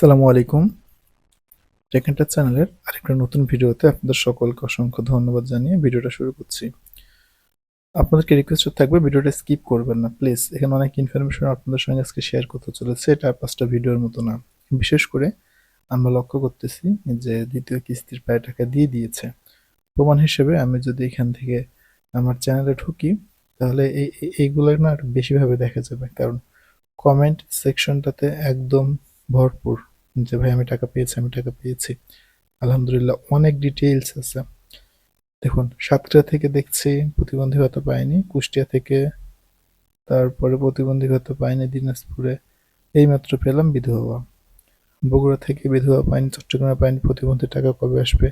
আসসালামু আলাইকুম। টেকেন্টার চ্যানেলের আরেকটা নতুন ভিডিওতে আপনাদের সকলকে অসংখ্য ধন্যবাদ জানিয়ে ভিডিওটা শুরু করছি। আপনাদেরকে রিকোয়েস্ট থাকবে, ভিডিওটা স্কিপ করবেন না প্লিজ এখানে অনেক ইনফরমেশন আপনাদের সঙ্গে আজকে শেয়ার করতে চলেছে, এটা পাঁচটা ভিডিওর মতো না। বিশেষ করে আমরা লক্ষ্য করতেছি যে দ্বিতীয় কিস্তির প্রায় টাকা দিয়ে দিয়েছে। প্রমাণ হিসেবে আমি যদি এখান থেকে আমার চ্যানেলে ঢুকি, তাহলে এই এই- এইগুলো না আরও বেশিভাবে দেখা যাবে, কারণ কমেন্ট সেকশনটাতে একদম ভরপুর। যে, ভাই, আমি টাকা পেয়েছি, আমি টাকা পেয়েছি। আলহামদুলিল্লাহ, অনেক ডিটেইলস আছে। দেখুন সাতটা থেকে দেখছি প্রতিবন্ধী পাইনি কুষ্টিয়া থেকে, তারপরে প্রতিবন্ধী পাইনি দিনাজপুরে। এইমাত্র পেলাম বিধবা। বগুড়া থেকে বিধবা পাইনি চট্টগ্রামে পাইনি প্রতিবন্ধী টাকা কবে আসবে?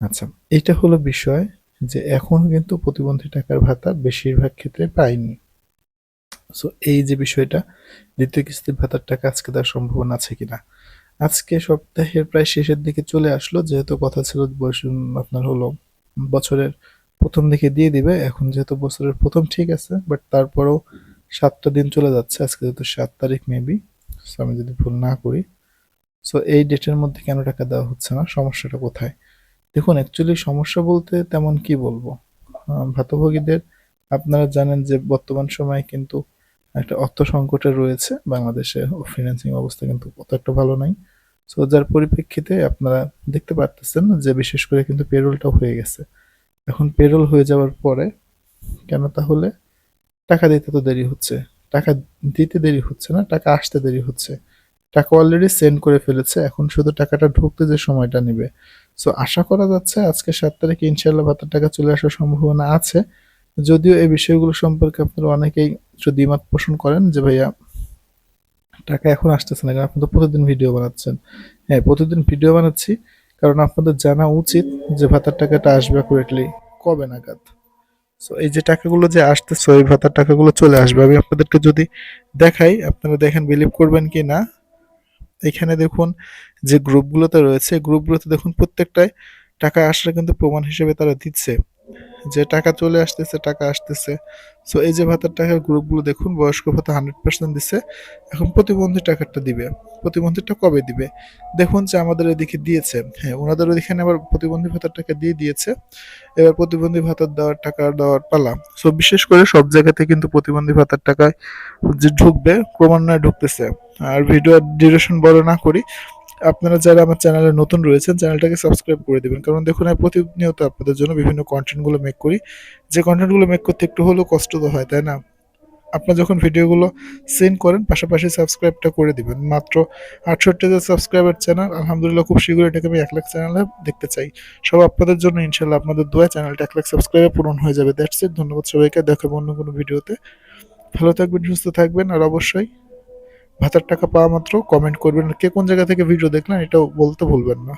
আচ্ছা এটা হলো বিষয় যে, এখনও কিন্তু প্রতিবন্ধী টাকার ভাতা বেশিরভাগ ক্ষেত্রে পাইনি। সো এই যে বিষয়টা, দ্বিতীয় কিস্তির ভাতার টাকা আজকে দেওয়ার সম্ভাবনা আছে কিনা? আজকে সপ্তাহের প্রায় শেষের দিকে চলে আসলো, যেহেতু কথা ছিল আপনার হলো বছরের প্রথম দিকে দিয়ে দিবে, এখন যেহেতু বছরের প্রথম ঠিক আছে বাট তারপরেও সাতটা দিন চলে যাচ্ছে, আজকে যেহেতু সাত তারিখ মেবি আমি যদি ভুল না করি। সো এই ডেটের মধ্যে কেন টাকা দেওয়া হচ্ছে না, সমস্যাটা কোথায়? দেখুন অ্যাকচুয়ালি সমস্যা বলতে তেমন কি বলব? ভাতাভোগীদের আপনারা জানেন যে বর্তমান সময়ে কিন্তু একটা অর্থ সংকটে রয়েছে। বাংলাদেশে ফিনান্সিং অবস্থা কিন্তু অত একটা ভালো নাই। সো যার পরিপ্রেক্ষিতে আপনারা দেখতে পারতেছেন যে, বিশেষ করে কিন্তু পেরোলটা হয়ে গেছে। এখন পেরোল হয়ে যাওয়ার পরে কেন তাহলে টাকা দিতে তো দেরি হচ্ছে? টাকা দিতে দেরি হচ্ছে না, টাকা আসতে দেরি হচ্ছে। টাকা অলরেডি সেন্ড করে ফেলেছে, এখন শুধু টাকাটা ঢুকতে যে সময়টা নেবে। সো আশা করা যাচ্ছে আজকে সাত তারিখে ইনশাল্লাহ ভাতার টাকা চলে আসার সম্ভাবনা আছে। যদিও এই বিষয়গুলো সম্পর্কে আপনারা অনেকেই যদি দ্বিমত পোষণ করেন যে ভাইয়া, টাকা এখন আসতেছে না, কারণ তো প্রতিদিন ভিডিও বানাচ্ছেন। হ্যাঁ প্রতিদিন ভিডিও বানাচ্ছি, কারণ আপনাদের জানা উচিত যে ভাতার টাকাটা আসবে অ্যাকুরেটলি কবে নাগাদ। সো এই যে টাকাগুলো যে আসতেছে, ওই ভাতার টাকাগুলো চলে আসবে। আমি আপনাদেরকে যদি দেখাই, আপনারা দেখেন বিলিভ করবেন কি না? এখানে দেখুন যে গ্রুপগুলোতে রয়েছে গ্রুপগুলোতে দেখুন প্রত্যেকটায় টাকা আসার কিন্তু প্রমাণ হিসেবে তারা দিচ্ছে। যে টাকা চলে আসতেছে, টাকা আসতেছে। সো এই যে ভাতার টাকার গ্রুপগুলো দেখুন, বয়স্ক ভাতা হান্ড্রেড পার্সেন্ট দিচ্ছে এখন প্রতিবন্ধী টাকাটা দিবে। প্রতিবন্ধীটা কবে দিবে? দেখুন যে আমাদের এদিকে দিয়েছে। হ্যাঁ ওনাদের ওইখানে আবার প্রতিবন্ধী ভাতার টাকা দিয়ে দিয়েছে। এবার প্রতিবন্ধী ভাতার দেওয়ার টাকা দেওয়ার পালা। সো বিশেষ করে সব জায়গাতে কিন্তু প্রতিবন্ধী ভাতার টাকায় যে ঢুকবে, ক্রমান্বয়ে ঢুকতেছে। আর ভিডিও ডিউরেশন বড় না করি। আপনারা যারা আমার চ্যানেলে নতুন রয়েছেন, চ্যানেলটাকে সাবস্ক্রাইব করে দেবেন। কারণ দেখুন, আমি প্রতিনিয়ত আপনাদের জন্য বিভিন্ন কন্টেন্টগুলো মেক করি। যে কন্টেন্টগুলো মেক করতে একটু হলেও কষ্ট তো হয়, তাই না? আপনার যখন ভিডিওগুলো সেন্ড করেন, পাশাপাশি সাবস্ক্রাইবটা করে দিবেন। মাত্র আটষট্টি হাজার সাবস্ক্রাইবার চ্যানেল আলহামদুলিল্লাহ খুব শীঘ্রই এটাকে আমি এক লাখ চ্যানেলে দেখতে চাই। সব আপনাদের জন্য ইনশাল্লাহ আপনাদের দোয়া চ্যানেলটা এক লাখ সাবস্ক্রাইবে পূরণ হয়ে যাবে। দ্যাটস ইট ধন্যবাদ সবাইকে। দেখাবো অন্য কোনো ভিডিওতে। ভালো থাকবেন, সুস্থ থাকবেন, আর অবশ্যই ভাতার টাকা পাওয়া মাত্র কমেন্ট করবেন কে কোন জায়গা থেকে ভিডিও দেখলেন, এটাও বলতে ভুলবেন না।